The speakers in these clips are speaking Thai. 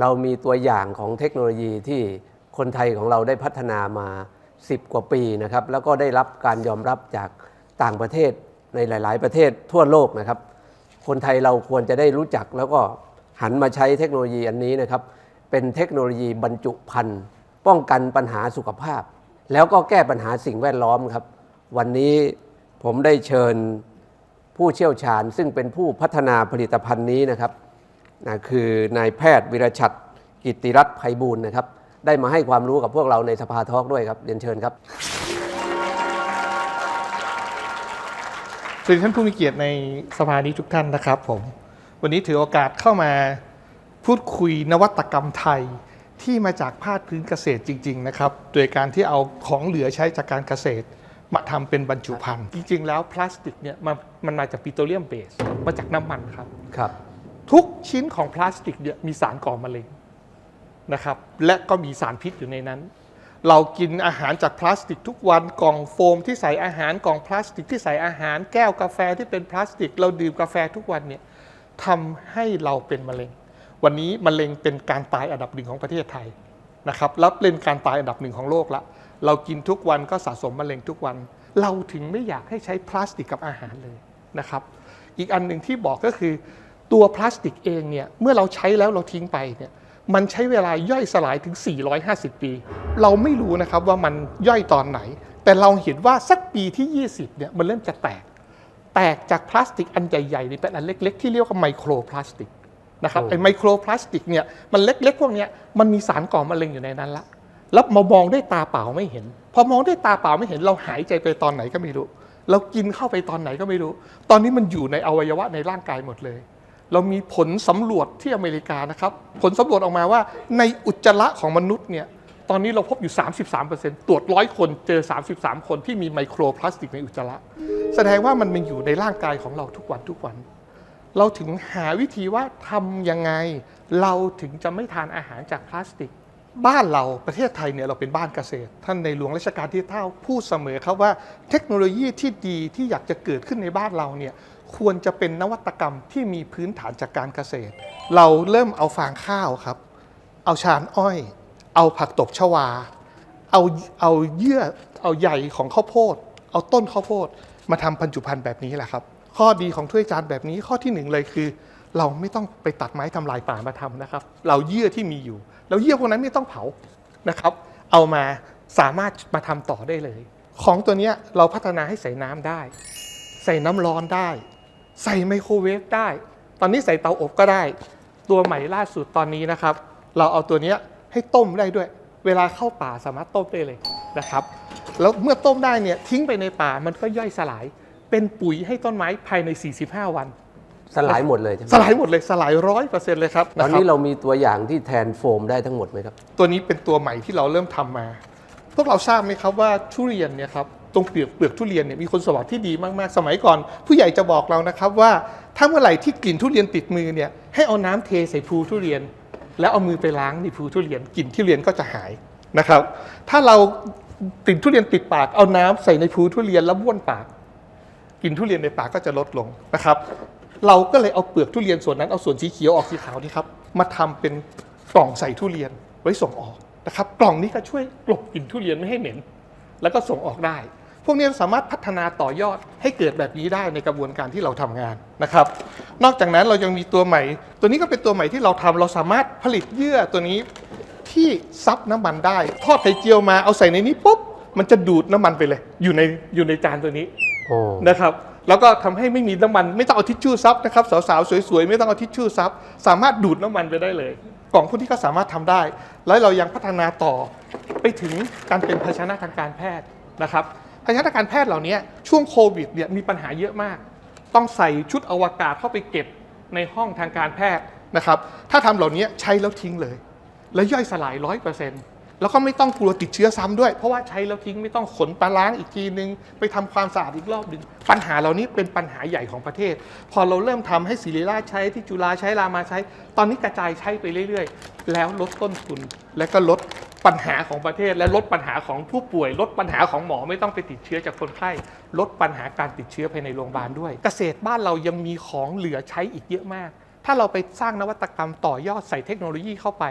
เรามีตัวอย่างของเทคโนโลยีที่คนไทยของเราได้พัฒนามา 10 กว่าปีนะครับ แล้วก็ได้รับการยอมรับจากต่างประเทศในหลาย ๆ ประเทศทั่วโลกนะครับ คนไทยเราควรจะได้รู้จักแล้วก็หันมาใช้เทคโนโลยีอันนี้นะครับ เป็นเทคโนโลยีบรรจุภัณฑ์ป้องกันปัญหาสุขภาพ แล้วก็แก้ปัญหาสิ่งแวดล้อมครับ วันนี้ผมได้เชิญผู้เชี่ยวชาญ ซึ่งเป็นผู้พัฒนาผลิตภัณฑ์นี้นะครับ นะคือนายแพทย์วิรชัดกิตติรัตน์ไพบูลย์นะครับ ได้มาให้ความรู้กับพวกเราในสภาทอล์กด้วยครับเรียนเชิญครับ สวัสดีท่านผู้มีเกียรติในสภานี้ทุกท่านนะครับผม วันนี้ถือโอกาสเข้ามาพูดคุยนวัตกรรมไทยที่มาจากภาคพื้นเกษตรจริง ๆ นะครับ โดยการที่เอาของเหลือใช้จากการเกษตร มาทำเป็นบรรจุภัณฑ์จริง ๆ แล้วพลาสติกเนี่ยมันมันมาจากปิโตรเลียมเบสมาจากน้ำมันครับ ครับ ทุกชิ้นของพลาสติกเนี่ยมีสารก่อมะเร็งนะครับ และก็มีสารพิษอยู่ในนั้น เรากินอาหารจากพลาสติกทุกวันกล่องโฟมที่ใส่อาหารกล่องพลาสติกที่ใส่อาหารแก้วกาแฟที่เป็นพลาสติก เราดื่มกาแฟทุกวันเนี่ยทำให้เราเป็นมะเร็ง วันนี้มะเร็งเป็นการตายอันดับหนึ่งของประเทศไทยนะครับแล้วเป็นการตายอันดับหนึ่งของโลกละเรากินทุกวันก็สะสมมะเร็งทุกวัน เราถึงไม่อยากให้ใช้พลาสติกกับอาหารเลยนะครับ อีกอันหนึ่งที่บอกก็คือ ตัวพลาสติกเองเนี่ยเมื่อเราใช้แล้วเราทิ้งไปเนี่ยมันใช้เวลาย่อยสลายถึง 450 ปี เราไม่รู้นะครับว่ามันย่อยตอนไหน แต่เราเห็นว่าสักปีที่ 20 เนี่ยมันเริ่มจะแตก แตกจากพลาสติกอันใหญ่ๆนี่เป็นอันเล็ก ๆ ที่เรียกว่าไมโครพลาสติกนะครับโอ้ไอ้ไมโครพลาสติกเนี่ยมันเล็กๆ พวกเนี้ยมันมีสารก่อมะเร็งอยู่ในนั้นละแล้วมามองด้วยตาเปล่าไม่เห็น พอมองด้วยตาเปล่าไม่เห็นเราหายใจไปตอนไหนก็ไม่รู้ เรากินเข้าไปตอนไหนก็ไม่รู้ ตอนนี้มันอยู่ในอวัยวะในร่างกายหมดเลย เรามีผลสำรวจที่อเมริกานะครับ ผลสำรวจออกมาว่าในอุจจาระของมนุษย์เนี่ยตอนนี้เราพบอยู่ 33%ตรวจร้อยคนเจอ 33 คนที่มีไมโครพลาสติกในอุจจาระ แสดงว่ามันมีอยู่ในร่างกายของเราทุกวันทุกวัน เราถึงหาวิธีว่าทำยังไง เราถึงจะไม่ทานอาหารจากพลาสติก บ้านเราประเทศไทยเนี่ยเราเป็นบ้านเกษตร ท่านในหลวงรัชกาลที่เท่าพูดเสมอครับว่าเทคโนโลยีที่ดีที่อยากจะเกิดขึ้นในบ้านเราเนี่ยควรจะเป็นนวัตกรรมที่มีพื้นฐานจากการเกษตร เราเริ่มเอาฟางข้าวครับ เอาชานอ้อย เอาผักตบชวา เอาเอาเยื่อเอาใยของข้าวโพด เอาต้นข้าวโพด มาทำบรรจุภัณฑ์แบบนี้แหละครับ ข้อดีของถ้วยจานแบบนี้ข้อที่หนึ่งเลยคือ เราไม่ต้องไปตัดไม้ทำลายป่ามาทำนะครับ เราเยื่อที่มีอยู่ แล้วเยื่อพวกนั้นไม่ต้องเผานะครับ เอามาสามารถมาทำต่อได้เลย ของตัวนี้เราพัฒนาให้ใส่น้ำได้ ใส่น้ำร้อนได้ ใส่ไมโครเวฟได้ ตอนนี้ใส่เตาอบก็ได้ ตัวใหม่ล่าสุดตอนนี้นะครับ เราเอาตัวนี้ให้ต้มได้ด้วย เวลาเข้าป่าสามารถต้มได้เลยนะครับ แล้วเมื่อต้มได้เนี่ยทิ้งไปในป่ามันก็ย่อยสลาย เป็นปุ๋ยให้ต้นไม้ภายใน 45 วัน สลายหมดเลยใช่ไหมสลายหมดเลยสลายร้อยเปอร์เซ็นต์เลยครับตอนนะคนี้รับเรามีตัวอย่างที่แทนโฟมได้ทั้งหมดไหมครับ ตัวนี้เป็นตัวใหม่ที่เราเริ่มทำมา พวกเราทราบไหมครับว่าทุเรียนเนี่ยครับตรงเปลือกเปลือกทุเรียนเนี่ยมีคนสมบัติที่ดีมากๆ สมัยก่อน ผู้ใหญ่จะบอกเรานะครับว่าถ้าเมื่อไหร่ที่กลิ่นทุเรียนติดมือเนี่ยให้เอาน้ำเทใส่ภูทุเรียน แล้วเอามือไปล้างในภูทุเรียนกลิ่นทุเรียนก็จะหายนะครับ ถ้าเรากลิ่นทุเรียนติดปากเอาน้ำใส่ในภูทุเรียนแล้วบ้วนปากกลิ่นทุเรียนในปากก็จะลดลงนะครับ เราก็เลยเอาเปลือกทุเรียนส่วนนั้นเอาส่วนสีเขียวออกสีขาวนี่ครับมาทำเป็นกล่องใส่ทุเรียนไว้ส่งออกนะครับกล่องนี้ก็ช่วยกลบกลิ่นทุเรียนไม่ให้เหม็น แล้วก็ส่งออกได้ พวกนี้เราสามารถพัฒนาต่อยอดให้เกิดแบบนี้ได้ในกระบวนการที่เราทำงานนะครับ นอกจากนั้นเรายังมีตัวใหม่ ตัวนี้ก็เป็นตัวใหม่ที่เราทำเราสามารถผลิตเยื่อตัวนี้ที่ซับน้ำมันได้ ทอดไข่เจียวมาเอาใส่ในนี้ปุ๊บมันจะดูดน้ำมันไปเลย อยู่ในอยู่ในจานตัวนี้โอ้นะครับ แล้วก็ทำให้ไม่มีน้ำมันไม่ต้องเอาทิชชู่ซับนะครับสาวๆสวยๆไม่ต้องเอาทิชชู่ซับสามารถดูดน้ำมันไปได้เลยกล่องพวกนี้ก็สามารถทำได้ แล้วเรายังพัฒนาต่อไปถึงการเป็นภาชนะทางการแพทย์นะครับภาชนะทางการแพทย์เหล่านี้ช่วงโควิดเนี่ยมีปัญหาเยอะมาก ต้องใส่ชุดอวกาศเข้าไปเก็บในห้องทางการแพทย์นะครับถ้าทำเหล่านี้ใช้แล้วทิ้งเลย แล้วย่อยสลายร้อยเปอร์เซ็นต์ แล้วก็ไม่ต้องกลัวติดเชื้อซ้ำด้วย เพราะว่าใช้แล้วทิ้งไม่ต้องขนปลาล้างอีกทีนึง ไปทำความสะอาดอีกรอบหนึ่งปัญหาเหล่านี้เป็นปัญหาใหญ่ของประเทศ พอเราเริ่มทำให้ศิริราชใช้ที่จุฬาใช้รามาใช้ ตอนนี้กระจายใช้ไปเรื่อย ๆ แล้วลดต้นทุน และก็ลดปัญหาของประเทศ และลดปัญหาของผู้ป่วย ลดปัญหาของหมอไม่ต้องไปติดเชื้อจากคนไข้ลดปัญหาการติดเชื้อภายในโรงพยาบาลด้วย เกษตรบ้านเรายังมีของเหลือใช้อีกเยอะมาก ถ้าเราไปสร้างนวัตกรรมต่อยอดใส่เทคโนโลยีเข้าไป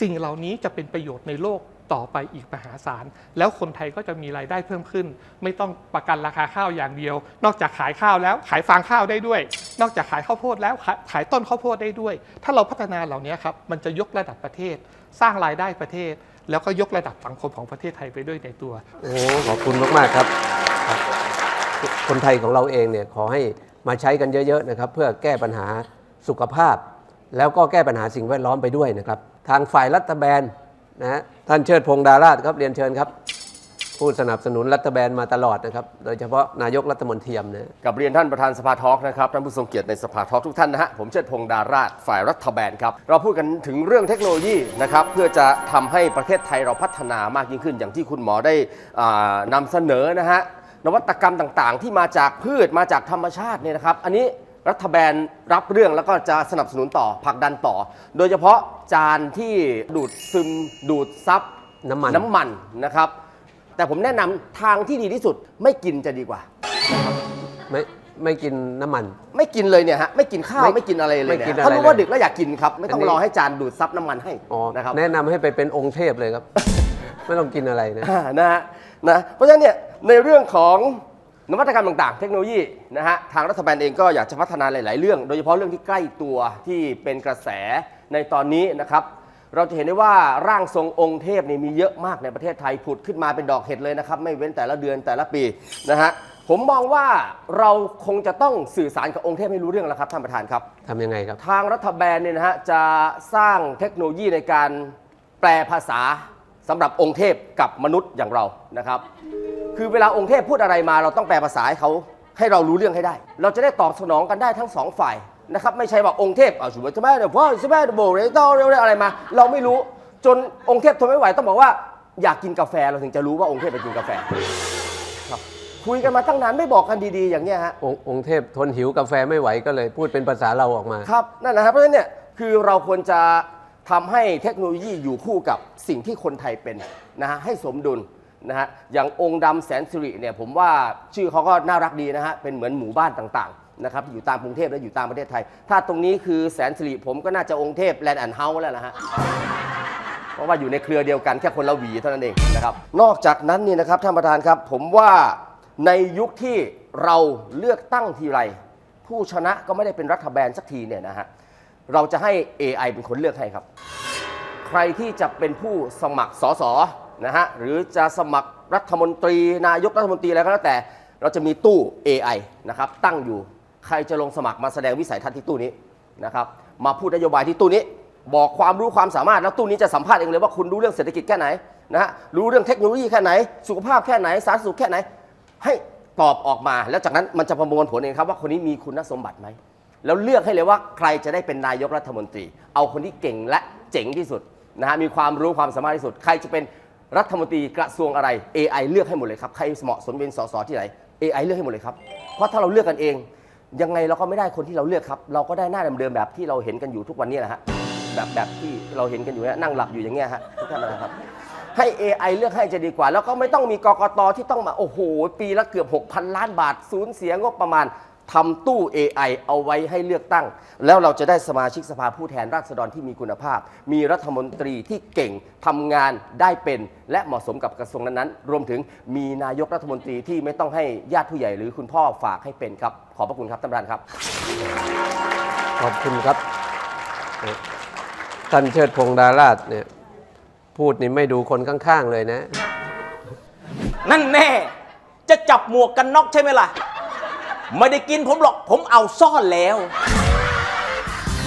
สิ่งเหล่านี้จะเป็นประโยชน์ในโลกต่อไปอีกมหาศาล แล้วคนไทยก็จะมีรายได้เพิ่มขึ้น ไม่ต้องประกันราคาข้าวอย่างเดียว นอกจากขายข้าวแล้วขายฟางข้าวได้ด้วย นอกจากขายข้าวโพดแล้วขายขายต้นข้าวโพดได้ด้วย ถ้าเราพัฒนาเหล่านี้ครับมันจะยกระดับประเทศ สร้างรายได้ประเทศ แล้วก็ยกระดับสังคมของประเทศไทยไปด้วยในตัว โอ้ขอบคุณมากๆครับครับ คนไทยของเราเองเนี่ยขอให้มาใช้กันเยอะๆนะครับ เพื่อแก้ปัญหา สุขภาพ แล้วก็แก้ปัญหาสิ่งแวดล้อมไปด้วยนะครับ ทางฝ่ายรัฐบาลนะท่านเชิดพงษ์ดาราชครับเรียนเชิญครับผู้สนับสนุนรัฐบาลมาตลอดนะครับ โดยเฉพาะนายกรัฐมนตรีนะกับเรียนท่านประธานสภาทอล์กนะครับท่านผู้ทรงเกียรติในสภาทอล์กทุกท่านนะฮะผมเชิดพงษ์ดาราชฝ่ายรัฐบาลครับ เราพูดกันถึงเรื่องเทคโนโลยีนะครับ เพื่อจะทำให้ประเทศไทยเราพัฒนามากยิ่งขึ้น อย่างที่คุณหมอได้อ่านำเสนอนะฮะนวัตกรรมต่างๆ ที่มาจากพืชมาจากธรรมชาติเนี่ยนะครับ อันนี้ รัฐบาลรับเรื่องแล้วก็จะสนับสนุนต่อผลักดันต่อ โดยเฉพาะจานที่ดูดซึมดูดซับน้ำมัน น้ำมันนะครับ แต่ผมแนะนำทางที่ดีที่สุดไม่กินจะดีกว่า ไม่ไม่กินน้ำมัน ไม่กินเลยเนี่ยฮะไม่กินข้าวไม่ไม่กินอะไรเลยไม่เนี่ยกินอะไรถ้ารู้ว่าเลยดึกแล้วอยากกินครับ ไม่ต้ออังนนี้ รอให้จานดูดซับน้ำมันให้อ๋อนะครับ แนะนำให้ไปเป็นองค์เทพเลยครับ ไม่ต้องกินอะไรนะ อ่านะฮะนะเพราะฉะนั้นเนี่ยในเรื่องของ นวัตกรรมต่างๆ เทคโนโลยีนะฮะทางรัฐบาลเองก็อยากจะพัฒนาหลาย ๆ เรื่อง โดยเฉพาะเรื่องที่ใกล้ตัวที่เป็นกระแสในตอนนี้นะครับ เราจะเห็นได้ว่าร่างทรงองค์เทพนี่มีเยอะมากในประเทศไทยผุดขึ้นมาเป็นดอกเห็ดเลยนะครับ ไม่เว้นแต่ละเดือนแต่ละปีนะฮะผมมองว่าเราคงจะต้องสื่อสารกับองค์เทพให้รู้เรื่องแล้วครับท่านประธานครับ ทำยังไงครับ ทางรัฐบาลเนี่ยนะฮะจะสร้างเทคโนโลยีในการแปลภาษาสำหรับองค์เทพกับมนุษย์อย่างเรานะครับ คือเวลาองค์เทพพูดอะไรมาเราต้องแปลภาษาให้เขาให้เรารู้เรื่องให้ได้ เราจะได้ตอบสนองกันได้ทั้งสองฝ่ายนะครับไม่ใช่ว่าองค์เทพอ่าชุบใช่ไหมเดี๋ยวพ่อใช่ไหมเดี๋ยวโบเรตอเรื่องอะไรมา เราไม่รู้จนองค์เทพทนไม่ไหวต้องบอกว่าอยากกินกาแฟเราถึงจะรู้ว่าองค์เทพไปกินกาแฟครับคุยกันมาตั้งนานไม่บอกกันดีๆ อย่างเงี้ยฮะองค์องค์เทพทนหิวกาแฟไม่ไหวก็เลยพูดเป็นภาษาเราออกมาครับนั่นแหละครับเพราะฉะนั้นเนี่ยคือเราควรจะทำให้เทคโนโลยีอยู่คู่กับสิ่งที่คนไทยเป็นนะฮะให้สมดุล นะฮะอย่างองค์ดำแสนสิริเนี่ยผมว่าชื่อเขาก็น่ารักดีนะฮะเป็นเหมือนหมู่บ้านต่างๆนะครับที่อยู่ตามกรุงเทพและอยู่ตามประเทศไทย ถ้าตรงนี้คือแสนสิริผมก็น่าจะองค์เทพแลนด์แอนด์เฮาส์แล้วนะฮะเพราะว่าอยู่ในเครือเดียวกันแค่คนละหวีเท่านั้นเองนะครับนอกจากนั้นนี่นะครับท่านประธานครับ ผมว่าในยุคที่เราเลือกตั้งทีไร ผู้ชนะก็ไม่ได้เป็นรัฐบาลสักทีเนี่ยนะฮะเราจะให้ AI เป็นคนเลือกให้ครับ ใครที่จะเป็นผู้สมัครสส นะฮะหรือจะสมัครรัฐมนตรี นายกรัฐมนตรีอะไรก็แล้วแต่ เราจะมีตู้ AI นะครับตั้งอยู่ใครจะลงสมัครมาแสดงวิสัยทัศน์ที่ตู้นี้นะครับมาพูดนโยบายที่ตู้นี้ บอกความรู้ความสามารถแล้วตู้นี้จะสัมภาษณ์เองเลยว่าคุณรู้เรื่องเศรษฐกิจแค่ไหนนะฮะรู้เรื่องเทคโนโลยีแค่ไหน สุขภาพแค่ไหนสาธารณสุขแค่ไหน ให้ตอบออกมา แล้วจากนั้นมันจะประมวลผลเองครับว่าคนนี้มีคุณสมบัติไหมแล้วเลือกให้เลยว่าใครจะได้เป็นนายกรัฐมนตรี เอาคนที่เก่งและเจ๋งที่สุดนะฮะมีความรู้ความสามารถที่สุด ใครจะเป็น รัฐมนตรีกระทรวงอะไร AI เลือกให้หมดเลยครับ ใครเหมาะสมเป็นสสที่ไหน AI เลือกให้หมดเลยครับ เพราะถ้าเราเลือกกันเอง ยังไงเราก็ไม่ได้คนที่เราเลือกครับ เราก็ได้หน้าเดิมๆแบบที่เราเห็นกันอยู่ทุกวันนี้แหละฮะ แบบแบบที่เราเห็นกันอยู่เนี่ยนั่งหลับอยู่อย่างเงี้ยฮะทุกท่านนะครับ ให้ AI เลือกให้จะดีกว่า แล้วก็ไม่ต้องมีกกตที่ต้องมาโอ้โห ปีละเกือบ 6,000 ล้านบาทสูญเสียงบประมาณ ทำตู้ AI เอาไว้ให้เลือกตั้ง แล้วเราจะได้สมาชิกสภาผู้แทนราษฎรที่มีคุณภาพ มีรัฐมนตรีที่เก่งทำงานได้เป็น และเหมาะสมกับกระทรวงนั้นๆ รวมถึงมีนายกรัฐมนตรีที่ไม่ต้องให้ญาติผู้ใหญ่หรือคุณพ่อฝากให้เป็นครับ ขอบพระคุณครับท่านประธานครับ ขอบคุณครับเอ่อท่านเชิดพงษ์ดาราชเนี่ยพูดนี่ไม่ดูคนข้างๆเลยนะ นั่นแน่ จะจับหมวกกันน็อกใช่ไหมล่ะ ไม่ได้กินผมหรอกผมเอาซ่อนแล้ว